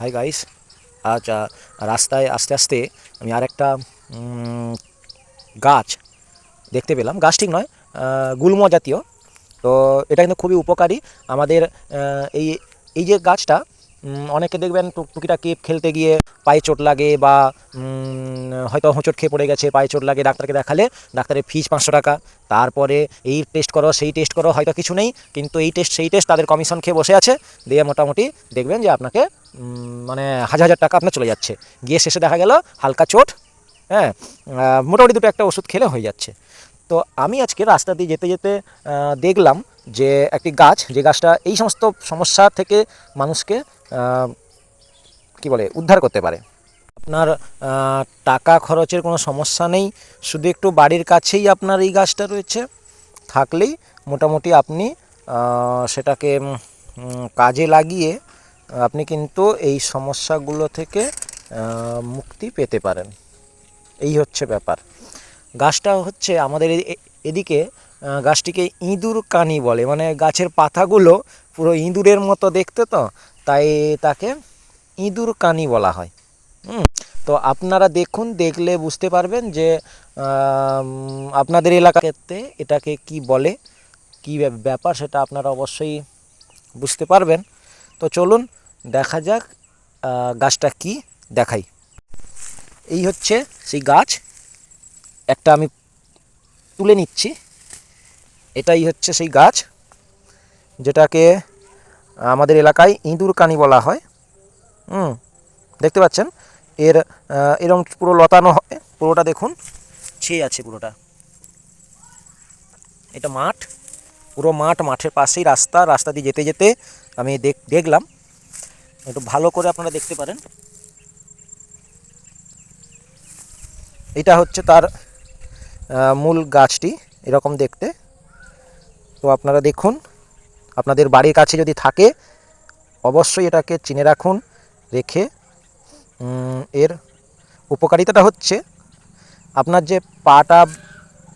Hi guys আজ রাস্তায় আস্তে আস্তে আমি আর একটা গাছ দেখতে পেলাম। গাছ ঠিক নয় গুলম জাতীয়। তো এটা কিন্তু খুবই উপকারী। আমাদের এই এই যে গাছটা অনেকে দেখবেন টুক- টুকিটাকি খেলতে গিয়ে পায়ে চোট লাগে বা হয়তো হোঁচট খেয়ে পড়ে গেছে, পায়ে চোট লাগে, ডাক্তারকে দেখালে ডাক্তারের ফিজ পাঁচশো টাকা। তারপরে এই টেস্ট করো, সেই টেস্ট করো, হয়তো কিছু নেই, কিন্তু এই টেস্ট সেই টেস্ট তাদের কমিশন খেয়ে বসে আছে। দিয়ে মোটামুটি দেখবেন যে আপনাকে মানে হাজার হাজার টাকা আপনার চলে যাচ্ছে। গিয়ে শেষে দেখা গেল হালকা চোট হ্যাঁ মোটামুটি দুটো একটা ওষুধ খেলে হয়ে যাচ্ছে। তো আমি আজকে রাস্তা দিয়ে যেতে যেতে দেখলাম যে একটি গাছ, যে গাছটা এই সমস্ত সমস্যা থেকে মানুষকে কি বলে, উদ্ধার করতে পারে। আপনার টাকা খরচের কোনো সমস্যা নেই, শুধু একটু বাড়ির কাছেই আপনার এই গাছটা রয়েছে। থাকলেই মোটামুটি আপনি সেটাকে কাজে লাগিয়ে আপনি কিন্তু এই সমস্যাগুলো থেকে মুক্তি পেতে পারেন। এই হচ্ছে ব্যাপার। গাছটা হচ্ছে আমাদের এদিকে গাছটিকে ইঁদুর কানি বলে। মানে গাছের পাতাগুলো পুরো ইঁদুরের মতো দেখতে তো তাই তাকে ইঁদুর কানি বলা হয়। হুম, তো আপনারা দেখুন, দেখলে বুঝতে পারবেন যে আপনাদের এলাকাতে এটাকে কি বলে, কি ব্যাপ- ব্যাপার সেটা আপনারা অবশ্যই বুঝতে পারবেন। তো চলুন, দেখা যাক গাছটা কি দেখাই। এই হচ্ছে সেই গাছ, একটা আমি তুলে নিচ্ছি। এটাই হচ্ছে সেই গাছ, যেটাকে আমাদের এলাকায় ইঁদুর কানি বলা হয়। হুম, দেখতে পাচ্ছেন? এর এরকম পুরো লতানো হয়। পুরোটা দেখুন, ছেয়ে আছে পুরোটা। এটা মাঠ। পুরো মাঠ মাঠের পাশেই রাস্তা। রাস্তা দিয়ে যেতে যেতে আমি দেখ, দেখলাম। একটু ভালো করে আপনারা দেখতে পারেন। এটা হচ্ছে তার মূল গাছটি, এরকম দেখতে। তো আপনারা দেখুন আপনাদের বাড়ির কাছে যদি থাকে, অবশ্যই এটাকে চিনে রাখুন, রেখে এর উপকারিতাটা হচ্ছে, আপনার যে পাটা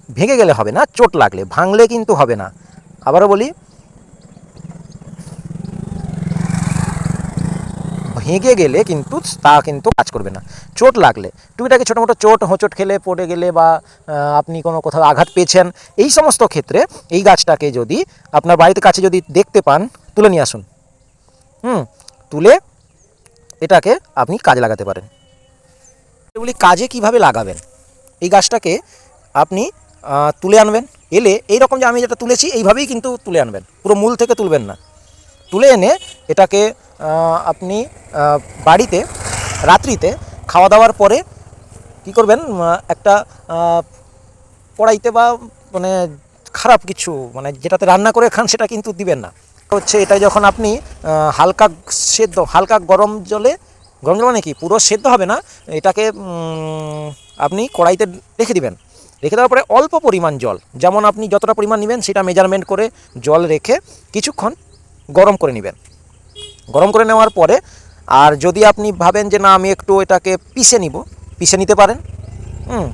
ভেঙে গেলে হবে না, চোট লাগলে, ভাঙলে কিন্তু হবে না। আবারও বলি ভেঙে গেলে কিন্তু তা কিন্তু কাজ করবে না। চোট লাগলে। টুকিটাকি ছোটো মোটো চোট, হোঁচট খেলে পড়ে গেলে বা আপনি কোনো কোথাও আঘাত পেয়েছেন, এই সমস্ত ক্ষেত্রে এই গাছটাকে যদি আপনার বাড়িতে কাছে যদি দেখতে পান, তুলে নিয়ে আসুন। হুম, তুলে এটাকে আপনি কাজে লাগাতে পারেন। এগুলি কাজে কীভাবে লাগাবেন? এই গাছটাকে আপনি তুলে আনবেন। এলে এই রকম যে আমি যেটা তুলেছি, এইভাবেই কিন্তু তুলে আনবেন। পুরো মূল থেকে তুলবেন না। তুলে এনে এটাকে আপনি বাড়িতে, রাত্রিতে খাওয়া দাওয়ার পরে কি করবেন? একটা কড়াইতে বা মানে খারাপ কিছু মানে যেটাতে রান্না করে খান, সেটা কিন্তু দিবেন না। হচ্ছে এটা যখন আপনি হালকা সেদ্ধ, হালকা গরম জলে, গরম জল মানে কি? পুরো সেদ্ধ হবে না, এটাকে আপনি কড়াইতে রেখে দিবেন। রেখে দেওয়ার পরে অল্প পরিমাণ জল, যেমন আপনি যতটা পরিমাণ নেবেন, সেটা মেজারমেন্ট করে জল রেখে কিছুক্ষণ গরম করে নেবেন। গরম করে নেওয়ার পরে, আর যদি আপনি ভাবেন যে না, আমি একটু এটাকে পিষে নিব, পিষে নিতে পারেন, হুম।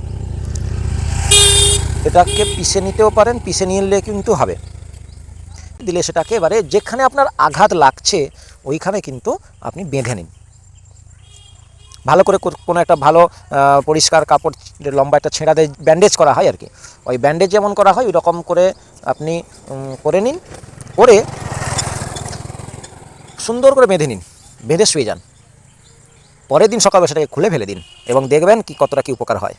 এটাকে পিষে নিতেও পারেন, পিষে নিলে কিন্তু হবে। দিলে সেটাকে এবারে যেখানে আপনার আঘাত লাগছে, ওইখানে কিন্তু আপনি বেঁধে নিন। ভালো করে কোনো একটা ভালো পরিষ্কার কাপড় লম্বা একটা ছেঁড়া দিয়ে ব্যান্ডেজ করা হয় আর কি। ওই ব্যান্ডেজ যেমন করা হয় ওই রকম করে আপনি করে নিন। করে সুন্দর করে বেঁধে নিন, বেঁধে শুয়ে যান। পরের দিন সকালে সেটাকে খুলে ফেলে দিন এবং দেখবেন কি কতটা কি উপকার হয়।